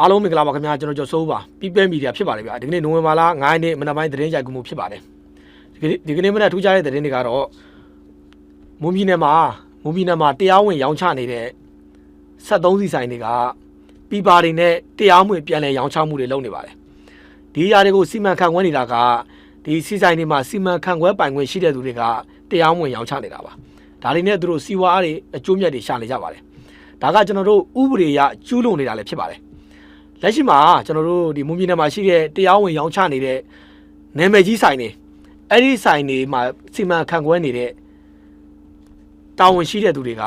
အားလုံးမင်္ဂလာပါခင်ဗျာကျွန်တော်ကျော်စိုးပါ People Media ဖြစ်ပါတယ်ဗျာဒီကနေ့နိုဝင်ဘာလ9ရက်နေ့မနက်ပိုင်းသတင်းကြိုက်ကူမှုဖြစ်ပါတယ်ဒီကနေ့ဒီကနေ့မနက်ထူးခြားတဲ့သတင်းတွေကတော့မွန်ပြည်နယ်မှာမွန်ပြည်နယ်မှာတရားဝင်ရောင်းချနေတဲ့73စီဆိုင်တွေကပြည်ပါတွေနဲ့တရားမဝင်ပြန်လည်ရောင်းချမှုတွေလုပ်နေပါတယ်ဒီຢာတွေကိုစီမံခန့်ခွဲနေတာကဒီစီဆိုင်တွေမှာစီမံခန့်ခွဲပိုင်ခွင့်ရှိတဲ့သူတွေကတရားဝင်ရောင်းချနေတာပါဒါတွေနဲ့သူတို့စီဝါတွေအကျိုးမြတ်တွေရှာနေကြပါတယ်ဒါကကျွန်တော်တို့ဥပဒေအရကျူးလွန်နေတာလည်းဖြစ်ပါတယ် လက်ရှိမှာကျွန်တော်တို့ဒီမွန်ပြည်နယ်မှာရှိတဲ့တရားဝင်ရောင်းချနေတဲ့နာမည်ကြီးဆိုင်တွေအဲ့ဒီဆိုင်တွေမှာစီမံခန့်ခွဲနေတဲ့တာဝန်ရှိတဲ့သူတွေက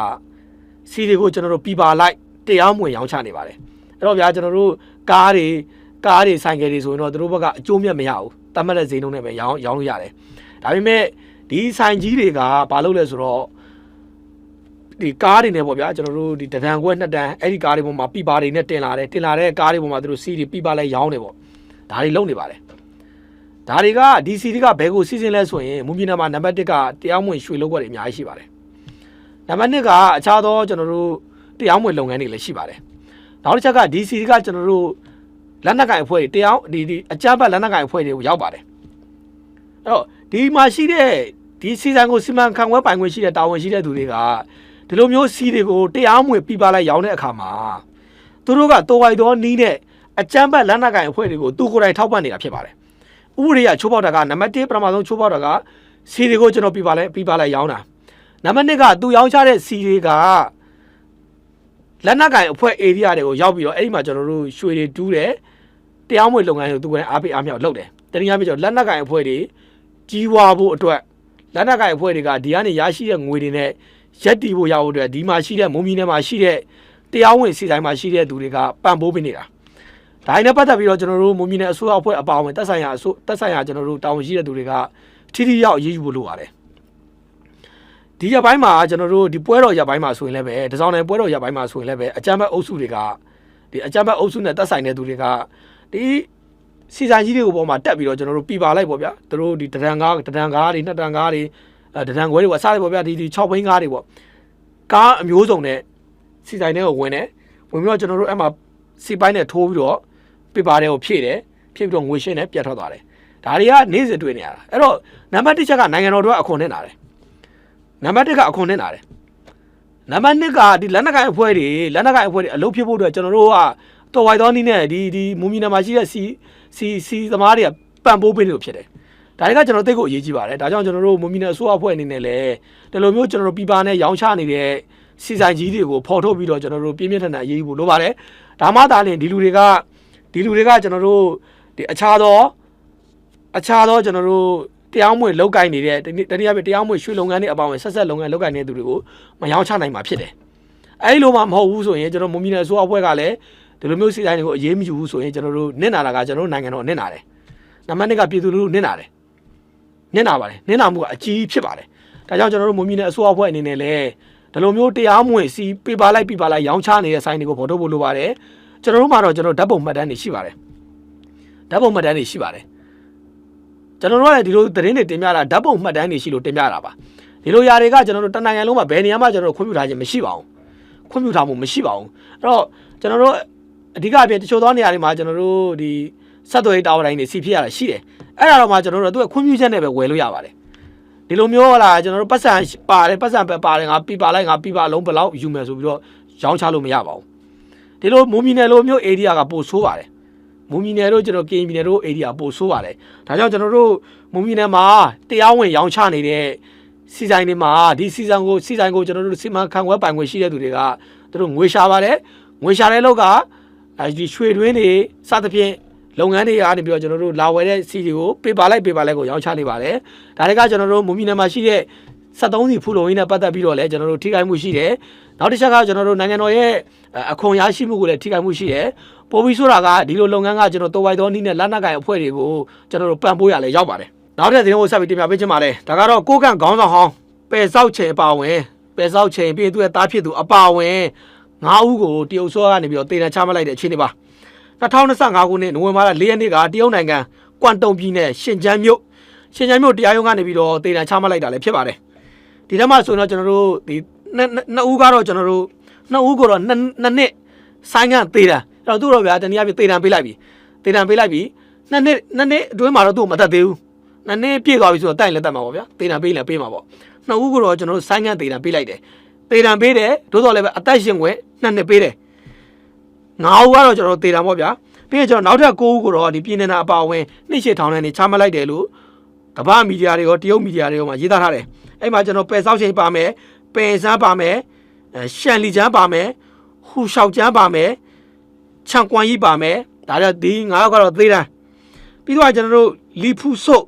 စီတွေကိုကျွန်တော်တို့ပြပါလိုက်တရားမဝင်ရောင်းချနေပါတယ်အဲ့တော့ဗျာကျွန်တော်တို့ကားတွေကားတွေဆိုင်ကယ်တွေဆိုရင်တော့သူတို့ဘက်ကအကျိုးမြတ်မရဘူးတတ်မှတ်တဲ့ဈေးနှုန်းနဲ့ပဲရောင်းရောင်းလို့ရတယ်ဒါပေမဲ့ဒီဆိုင်ကြီးတွေကဘာလုပ်လဲဆိုတော့ ဒီကားတွေနဲ့ပေါ့ဗျာကျွန်တော်တို့ဒီတဒံခွဲနှစ်တန်အဲ့ဒီကားတွေပေါ်မှာပြပါတွေနဲ့တင်လာတယ်တင်လာတဲ့ကားတွေပေါ်မှာသူတို့စီးတွေပြပါလဲရောင်းတယ်ပေါ့ဒါတွေလုံနေပါတယ်ဒါတွေကဒီစီတွေကဘယ်ကိုစီစဉ်လဲဆိုရင်မွန်ပြည်နယ်မှာနံပါတ်1ကတရားမဝင်ရွှေလုပ်ကွက်တွေအများကြီးရှိပါတယ်နံပါတ်2ကအခြားသောကျွန်တော်တို့တရားမဝင်လုပ်ငန်းတွေလည်းရှိပါတယ်နောက်တစ်ချက်ကဒီစီတွေကကျွန်တော်တို့လက်နက်ကင်အဖွဲ့တွေတရားဒီဒီအကြမ်းဖက်လက်နက်ကင်အဖွဲ့တွေကိုရောက်ပါတယ်အဲ့တော့ဒီမှာရှိတဲ့ဒီစီစဉ်ကိုစီမံခန့်ခွဲပိုင်ခွင့်ရှိတဲ့တာဝန်ရှိတဲ့သူတွေက ဒီလိုမျိုးစီတွေကိုတရားမဝင်ပြပလိုက်ရောင်းတဲ့အခါမှာသူတို့ကတော်ဝိုက်သောနီးနဲ့အကြမ်းဖက်လက်နက်ကင်အဖွဲ့တွေကိုသူကိုယ်တိုင်ထောက်ပံ့နေတာဖြစ်ပါတယ်။ဥပဒေရချိုးပေါက်တာကနံပါတ်1ပထမဆုံးချိုးပေါက်တာကစီတွေကိုကျွန်တော်ပြပလိုက်ပြပလိုက်ရောင်းတာ။နံပါတ်2ကသူရောင်းချတဲ့စီတွေကလက်နက်ကင်အဖွဲ့ area တွေကိုရောက်ပြီးတော့အဲ့ဒီမှာကျွန်တော်တို့ရွှေတွေတူးတယ်တရားမဝင်လုပ်ငန်းတွေကိုသူကိုယ်တိုင်အားပေးအားမြောက်လုပ်တယ်။တနည်းအားဖြင့်ကျွန်တော်လက်နက်ကင်အဖွဲ့တွေကြီးဝါဖို့အတွက်လက်နက်ကင်အဖွဲ့တွေကဒီကနေရရှိတဲ့ငွေတွေနဲ့ ရက်တီဖို့ရဖို့အတွက်ဒီမှာရှိတဲ့မုံမီနယ်မှာရှိတဲ့တရားဝင်စီတိုင်းမှာရှိတဲ့သူတွေကပံ့ပိုးပေးနေတာဒါနဲ့ပတ်သက်ပြီးတော့ကျွန်တော်တို့မုံမီနယ်အစိုးရအဖွဲ့အပါအဝင်တက်ဆိုင်ရာအစိုးတက်ဆိုင်ရာကျွန်တော်တို့တာဝန်ရှိတဲ့သူတွေကထိထိရောက်အရေးယူဖို့လိုပါတယ်ဒီရပိုင်းမှာကျွန်တော်တို့ဒီပွဲတော်ရပိုင်းမှာဆိုရင်လည်းပဲတစောင်းနယ်ပွဲတော်ရပိုင်းမှာဆိုရင်လည်းပဲအကြမ်းဖက်အုပ်စုတွေကဒီအကြမ်းဖက်အုပ်စုနဲ့တက်ဆိုင်တဲ့သူတွေကဒီစီဆိုင်ကြီးတွေကိုပေါ်မှာတက်ပြီးတော့ကျွန်တော်တို့ပြပါလိုက်ပေါ့ဗျာသူတို့ဒီတဒံကားတဒံကားတွေနှစ်တန်ကားတွေ အဲတဒံခွဲတွေပေါ့အစားတွေပေါ့ဗျာဒီဒီ6ဘိန်းကားတွေပေါ့ကားအမျိုးစုံနဲ့စီဆိုင်ထဲကိုဝင်တယ်ဝင်ပြီးတော့ကျွန်တော်တို့အဲ့မှာစီပိုင်းနဲ့ထိုးပြီးတော့ပြပါတဲ့ကိုဖြည့်တယ်ဖြည့်ပြီးတော့ငွေရှင်းနဲ့ပြတ်ထွက်သွားတယ်ဒါတွေကနေ့စဉ်တွေ့နေရတာအဲ့တော့နံပါတ်1ချက်ကနိုင်ငံတော်တို့ကအခွန်နဲ့နာတယ်နံပါတ်1ကအခွန်နဲ့နာတယ်နံပါတ်2ကဒီလက်နက်ကိုင်အဖွဲ့တွေလက်နက်ကိုင်အဖွဲ့တွေအလုပ်ဖြစ်ဖို့အတွက်ကျွန်တော်တို့ကတော်ဝိုင်တော်နီးနဲ့ဒီဒီမူမီနာမှာရှိတဲ့စီစီစီသမားတွေကပံ့ပိုးပေးနေလို့ဖြစ်တယ် ဒါတွေကကျွန်တော်သိကိုအရေးကြီးပါတယ်ဒါကြောင့်ကျွန်တော်တို့မူမီနာအစိုးရအဖွဲ့အနေနဲ့လည်းဒီလိုမျိုးကျွန်တော်တို့ပြပါနဲ့ရောင်းချနေတဲ့စီဆိုင်ကြီးတွေကိုဖော်ထုတ်ပြီးတော့ကျွန်တော်တို့ပြင်းပြင်းထန်ထန်အရေးယူဖို့လိုပါတယ်ဒါမှသာလျှင်ဒီလူတွေကဒီလူတွေကကျွန်တော်တို့ဒီအခြားသောအခြားသောကျွန်တော်တို့တရားမဝင်လောက်ကင်နေတဲ့တနည်းတနည်းအားဖြင့်တရားမဝင်ရွှေလုပ်ငန်းတွေအပေါင်းနဲ့ဆက်ဆက်လုပ်ငန်းလောက်ကင်နေတဲ့သူတွေကိုမရောင်းချနိုင်မှာဖြစ်တယ်အဲဒီလိုမှမဟုတ်ဘူးဆိုရင်ကျွန်တော်မွန်ပြည်နယ်အစိုးရအဖွဲ့ကလည်းဒီလိုမျိုးစီဆိုင်တွေကိုအရေးမယူဘူးဆိုရင်ကျွန်တော်တို့နစ်နာတာကကျွန်တော်တို့နိုင်ငံတော်နစ်နာတယ်နံပါတ်1ကပြည်သူလူထုနစ်နာတယ် နင့်နာပါတယ်နင့်နာမှုကအကြီးဖြစ်ပါတယ်ဒါကြောင့်ကျွန်တော်တို့မွန်ပြည်နယ်အစိုးရအဖွဲ့အနေနဲ့လည်းဒီလိုမျိုးတရားမဝင်စီပြပါလိုက်ပြပါလိုက်ရောင်းချနေတဲ့ဆိုင်တွေကိုဖော်ထုတ်ဖို့လိုပါတယ်ကျွန်တော်တို့မှာတော့ကျွန်တော်ဓာတ်ပုံမှတ်တမ်းတွေရှိပါတယ်ဓာတ်ပုံမှတ်တမ်းတွေရှိပါတယ်ကျွန်တော်တို့ကလည်းဒီလိုသတင်းတွေတင်ပြတာဓာတ်ပုံမှတ်တမ်းတွေရှိလို့တင်ပြတာပါဒီလိုຢာတွေကကျွန်တော်တို့တနိုင်ငံလုံးမှာဘယ်နေရာမှာကျွန်တော်တို့ခွင့်ပြုထားခြင်းမရှိပါဘူးခွင့်ပြုထားမှုမရှိပါဘူးအဲ့တော့ကျွန်တော်တို့အဓိကအပြင်တချို့သောနေရာတွေမှာကျွန်တော်တို့ဒီဆက်သွယ်ရေးတာဝါတိုင်းတွေစီဖြစ်ရတာရှိတယ် အဲ့ဒါတော့မှကျွန်တော်တို့ကသူကခွင့်ပြုချက်နဲ့ပဲဝယ်လို့ရပါတယ်ဒီလိုမျိုးဟလာကျွန်တော်တို့ပတ်စံပါတယ်ပတ်စံပဲပါတယ်ငါပြပါလိုက်ငါပြပါလုံးဘယ်လောက်ယူမယ်ဆိုပြီးတော့ရောင်းချလို့မရပါဘူးဒီလိုမူမီနယ်လိုမျိုး area ကပို့ဆိုးပါတယ်မူမီနယ်တို့ကျွန်တော်ကင်မီနယ်တို့ area ပို့ဆိုးပါတယ်ဒါကြောင့်ကျွန်တော်တို့မူမီနယ်မှာတရားဝင်ရောင်းချနေတဲ့စီဆိုင်တွေမှာဒီစီဆိုင်ကိုစီဆိုင်ကိုကျွန်တော်တို့စီမံခန့်ခွဲပိုင်ခွင့်ရှိတဲ့သူတွေကသူတို့ငွေရှာပါတယ်ငွေရှာတဲ့လောက်ကအဲဒီရွှေတွင်းတွေစသဖြင့် လုပ်ငန်းတွေကနေပြီးတော့ကျွန်တော်တို့လာဝယ်တဲ့စီတွေကိုပေးပါလိုက်ပေးပါလိုက်ကိုရောင်းချနေပါတယ်။ဒါတွေကကျွန်တော်တို့မူမီနယ်မှာရှိတဲ့73စီဖူလုံရင်းနဲ့ပတ်သက်ပြီးတော့လည်းကျွန်တော်တို့ထိခိုက်မှုရှိတယ်။နောက်တစ်ချက်ကကျွန်တော်တို့နိုင်ငံတော်ရဲ့အခွန်ရရှိမှုကိုလည်းထိခိုက်မှုရှိတယ်။ပိုပြီးဆိုတာကဒီလိုလုပ်ငန်းကကျွန်တော်တော်ဝိုက်သောနည်းနဲ့လက်နက်ကိုင်အဖွဲ့တွေကိုကျွန်တော်တို့ပံ့ပိုးရလဲရောက်ပါတယ်။နောက်တစ်သတင်းကိုဆက်ပြီးတင်ပြပေးချင်ပါတယ်။ဒါကတော့ကိုကန့်ခေါင်းဆောင်ဟောင်းပယ်ဆောက်ချိန်အပါဝင်ပယ်ဆောက်ချိန်ပြီးသူ့ရဲ့တားဖြစ်သူအပါဝင်၅ဦးကိုတရုတ်စောကနေပြီးတော့တေတံချမှတ်လိုက်တဲ့အခြေအနေပါ။ 2025ခုနှစ်နိုဝင်ဘာလ4ရက်နေ့ကတရုတ်နိုင်ငံကွမ်တုံပြည်နယ်ရှင်ကျန်းမြို့ရှင်ကျန်းမြို့တရားရုံးကနေပြီးတော့တေတံချမှတ်လိုက်တာလည်းဖြစ်ပါတယ်ဒီထဲမှာဆိုရင်တော့ကျွန်တော်တို့ဒီနှစ်နှစ်ဦးကတော့ကျွန်တော်တို့နှစ်ဦးကတော့နှစ်နှစ်နှစ်ဆိုင်းကန်တေတံအဲ့တော့သူ့တော့ဗျာတနည်းအားဖြင့်တေတံပေးလိုက်ပြီတေတံပေးလိုက်ပြီနှစ်နှစ်နှစ်နှစ်အတွင်းမှာတော့သူ့ကိုမတတ်သေးဘူးနှစ်နှစ်ပြည့်သွားပြီဆိုတော့တိုက်ရင်လည်းတတ်မှာပေါ့ဗျာတေတံပေးရင်လည်းပေးမှာပေါ့နှစ်ဦးကတော့ကျွန်တော်တို့ဆိုင်းငံ့တေတံပေးလိုက်တယ်တေတံပေးတယ်သို့တော်လည်းပဲအသက်ရှင်ခွင့်နှစ်နှစ်ပေးတယ် ငါးဦးကတော့ကျွန်တော်တို့တေတံပေါ့ဗျာပြီးရင်ကျွန်တော်နောက်ထပ်9ဦးကိုတော့ဒီပြည်နေတာအပါအဝင်နှိမ့်ရှေထောင်ထဲနေချမှတ်လိုက်တယ်လို့ကမ္ဘာမီဒီယာတွေရောတရုတ်မီဒီယာတွေရောမှာရေးသားထားတယ်အဲ့မှာကျွန်တော်ပယ်ဆောက်ချိန်ပါမယ်ပယ်စမ်းပါမယ်အဲရှန်လီချမ်းပါမယ်ဟူလျှောက်ချမ်းပါမယ်ချန်ကွမ်ကြီးပါမယ်ဒါတော့ဒီငါးယောက်ကတော့သေးတယ်ပြီးတော့ကျွန်တော်တို့လီဖူဆုတ်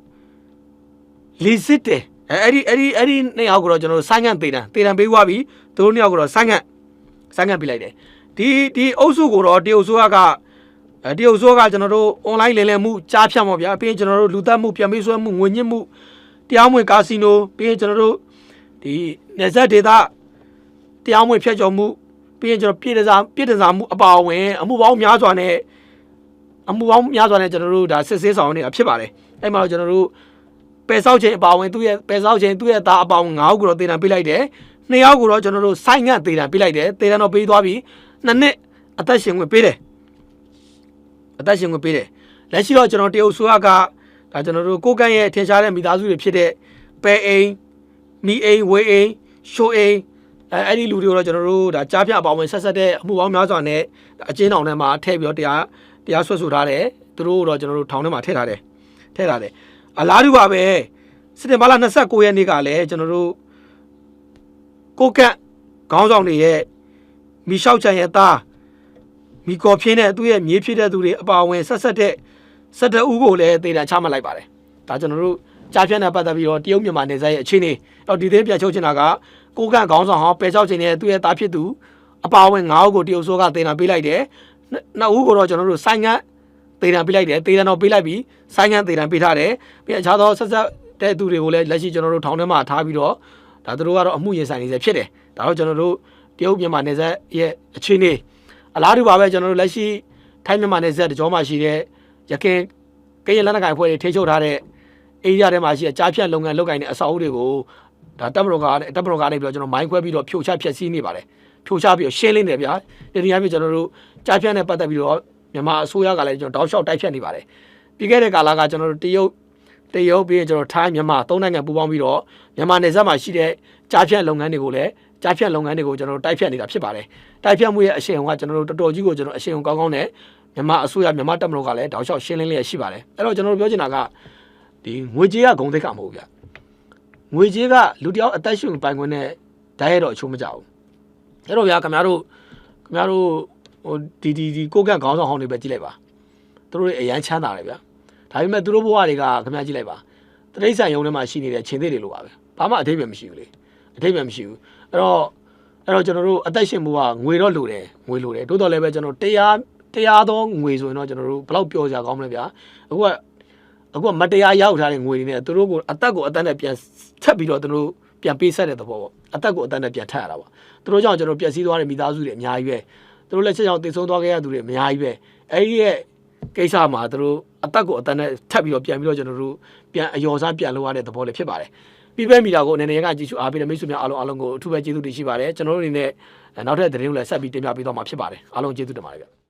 လီစစ်တယ်အဲအဲ့ဒီအဲ့ဒီအဲ့ဒီနှစ်ယောက်ကတော့ကျွန်တော်တို့ဆိုင်းငံ့သေးတယ်သေးတယ်ပေးသွားပြီသူတို့နှစ်ယောက်ကတော့ဆိုင်းငံ့ဆိုင်းငံ့ပြလိုက်တယ် ဒီဒီအုပ်စုကိုတော့တရုတ်ဆိုကကအဲတရုတ်ဆိုးကကျွန်တော်တို့ online လည်လည်မှုကြားဖြတ်မှာဗျာပြီးရင်ကျွန်တော်တို့လူသက်မှုပြန်ပေးဆွဲမှုငွေညှစ်မှုတရားမဝင်ကာစီနိုပြီးရင်ကျွန်တော်တို့ဒီနေဆက်ဒေတာတရားမဝင်ဖျက်ချော်မှုပြီးရင်ကျွန်တော်ပြည်တစားပြည်တစားမှုအပါအဝင်အမှုပေါင်းများစွာနဲ့အမှုပေါင်းများစွာနဲ့ကျွန်တော်တို့ဒါစစ်ဆေးဆောင်နေတာဖြစ်ပါတယ်အဲ့မှာတော့ကျွန်တော်တို့ပယ်ဆောက်ခြင်းအပါအဝင်သူ့ရဲ့ပယ်ဆောက်ခြင်းသူ့ရဲ့သားအပါအဝင်၅ယောက်ကိုတော့တေတံပေးလိုက်တယ်နှစ်ယောက်ကိုတော့ကျွန်တော်တို့ဆိုင်းငံ့တေတံပေးလိုက်တယ်တေတံတော့ပေးသွားပြီ နှစ်နှစ်အသက်ရှင်ခွင့်ပေးတယ်အသက်ရှင်ခွင့်ပေးတယ်လက်ရှိတော့ကျွန်တော်တရုတ်ဆိုရကဒါကျွန်တော်တို့ကိုကန့်ရဲ့ထင်ရှားတဲ့မိသားစုတွေဖြစ်တဲ့ပဲအိမ်မိအိမ်ဝေးအိမ်ရှိုးအိမ်အဲအဲ့ဒီလူတွေကိုတော့ကျွန်တော်တို့ဒါကြားပြအပေါင်းဝင်ဆက်ဆက်တဲ့အမှုပေါင်းများစွာနဲ့အကျဉ်းထောင်ထဲမှာထည့်ပြီးတော့တရားတရားဆွတ်ဆိုထားတယ်သူတို့တော့ကျွန်တော်တို့ထောင်ထဲမှာထည့်ထားတယ်ထည့်ထားတယ်အလားတူပါပဲစက်တင်ဘာလ29ရက်နေ့ကလည်းကျွန်တော်တို့ကိုကန့်ခေါင်းဆောင်တွေရဲ့ မီလျှောက်ချန်ရဲ့သားမိကော်ဖြင်းတဲ့သူ့ရဲ့မြေးဖြစ်တဲ့သူတွေအပါအဝင်ဆက်ဆက်တဲ့ဆက်တဲ့ဦးကိုလည်းတေတံချမှတ်လိုက်ပါတယ်။ဒါကျွန်တော်တို့ကြားဖြတ်နဲ့ပတ်သက်ပြီးတော့တရုတ်မြန်မာနယ်စပ်ရဲ့အခြေအနေတော့ဒီသေးပြန်ချုပ်ချင်တာကကိုကန့်ခေါင်းဆောင်ဟောင်းပယ်ချောက်ချင်တဲ့သူ့ရဲ့သားဖြစ်သူအပါအဝင်9ဦးကိုတရုတ်ဆိုးကတေတံပေးလိုက်တယ်။နှစ်ဦးကိုတော့ကျွန်တော်တို့ဆိုင်းငံ့တေတံပေးလိုက်တယ်တေတံတော့ပေးလိုက်ပြီးဆိုင်းငံ့တေတံပေးထားတယ်။ပြီးအခြားသောဆက်ဆက်တဲ့သူတွေကိုလည်းလက်ရှိကျွန်တော်တို့ထောင်ထဲမှာထားပြီးတော့ဒါသူတို့ကတော့အမှုရင်ဆိုင်နေစေဖြစ်တယ်။ဒါတော့ကျွန်တော်တို့ တရုတ်မြန်မာနယ်စပ်ရဲ့အခြေအနေအလားတူပါပဲကျွန်တော်တို့လက်ရှိထိုင်းမြန်မာနယ်စပ်တကြောမှာရှိတဲ့ရခင်ကရင်လက်နက်ကိုင်အဖွဲ့တွေထိချုပ်ထားတဲ့အေးရထဲမှာရှိတဲ့ကြားဖြတ်လုပ်ငန်းလုပ်ကိုင်တဲ့အဆောက်အဦတွေကိုဒါတပ်မတော်ကတပ်မတော်ကနေပြီးတော့ကျွန်တော်မိုင်းခွဲပြီးတော့ဖြိုချဖျက်ဆီးနေပါတယ်ဖြိုချပြီးတော့ရှင်းလင်းနေဗျာဒီနေရာမျိုးကျွန်တော်တို့ကြားဖြတ်နဲ့ပတ်သက်ပြီးတော့မြန်မာအစိုးရကလည်းကျွန်တော်တောက်လျှောက်တိုက်ဖြတ်နေပါတယ်ပြီးခဲ့တဲ့ကာလကကျွန်တော်တို့တရုတ် တရုတ်ပြီးရင်ကျွန်တော်ထိုင်းမြန်မာသုံးနိုင်ငံပူးပေါင်းပြီးတော့မြန်မာနယ်စပ်မှာရှိတဲ့ကြားဖြတ်လုပ်ငန်းတွေကိုလည်းကြားဖြတ်လုပ်ငန်းတွေကိုကျွန်တော်တို့တိုက်ဖြတ်နေတာဖြစ်ပါတယ်တိုက်ဖြတ်မှုရဲ့အရှိန်ကကျွန်တော်တို့တော်တော်ကြီးကိုကျွန်တော်အရှိန်ကောင်းကောင်းနဲ့မြန်မာအစိုးရမြန်မာတပ်မတော်ကလည်းတောက်လျှောက်ရှင်းလင်းလျက်ရှိပါတယ်အဲ့တော့ကျွန်တော်တို့ပြောချင်တာကဒီငွေကြေးကဂုံသိက္ခာမဟုတ်ဘူးဗျငွေကြေးကလူတယောက်အသက်ရှင်ပိုင်ခွင့်နဲ့ဓာတ်ရတော့အချိုးမကြဘူးအဲ့တော့ဗျာခင်ဗျားတို့ခင်ဗျားတို့ဟိုဒီဒီဒီကိုကန့်ခေါင်းဆောင်ဟောင်းတွေပဲကြည့်လိုက်ပါသူတို့တွေအရန်ချမ်းသာတယ်ဗျာ ဒါပေမဲ့သူတို့ဘဝတွေကခင်ဗျားကြည့်လိုက်ပါတရိษံယုံထဲမှာရှိနေတဲ့ခြေသေးတွေလိုပါပဲဘာမှအထိပ္ပယ်မရှိဘူးလေအထိပ္ပယ်မရှိဘူးအဲ့တော့အဲ့တော့ကျွန်တော်တို့အသက်ရှင်မှုကငွေတော့လိုတယ်ငွေလိုတယ်တိုးတော်လည်းပဲကျွန်တော်တရားတရားသောငွေဆိုရင်တော့ကျွန်တော်တို့ဘယ်လောက်ပြောကြကောင်းမလဲဗျာအခုကအခုကမတရားရောက်ထားတဲ့ငွေတွေနဲ့သူတို့ကိုအသက်ကိုအသက်နဲ့ပြန်ထပ်ပြီးတော့သူတို့ပြန်ပေးဆက်တဲ့သဘောပေါ့အသက်ကိုအသက်နဲ့ပြန်ထပ်ရတာပေါ့သူတို့ကြောင့်ကျွန်တော်ပျက်စီးသွားတဲ့မိသားစုတွေအများကြီးပဲသူတို့လက်ချက်ကြောင့်တည်ဆုံးသွားခဲ့ရသူတွေအများကြီးပဲအဲ့ဒီရဲ့ကိစ္စမှာသူတို့ အသက်ကိုအသက်နဲ့ထပ်ပြီးတော့ပြန်ပြီးတော့ကျွန်တော်တို့ပြန်အယော်စားပြန်လုပ်ရတဲ့သဘောလေးဖြစ်ပါတယ်ပြပဲမီတာကိုအနေနဲ့ကကြည့်ရှုအားပေးတဲ့မိတ်ဆွေများအားလုံးအားလုံးကိုအထူးပဲကျေးဇူးတင်ရှိပါတယ်ကျွန်တော်တို့အနေနဲ့နောက်ထပ်သတင်းကိုလည်းဆက်ပြီးတင်ပြပေးသွားမှာဖြစ်ပါတယ်အားလုံးကျေးဇူးတင်ပါတယ်ဗျ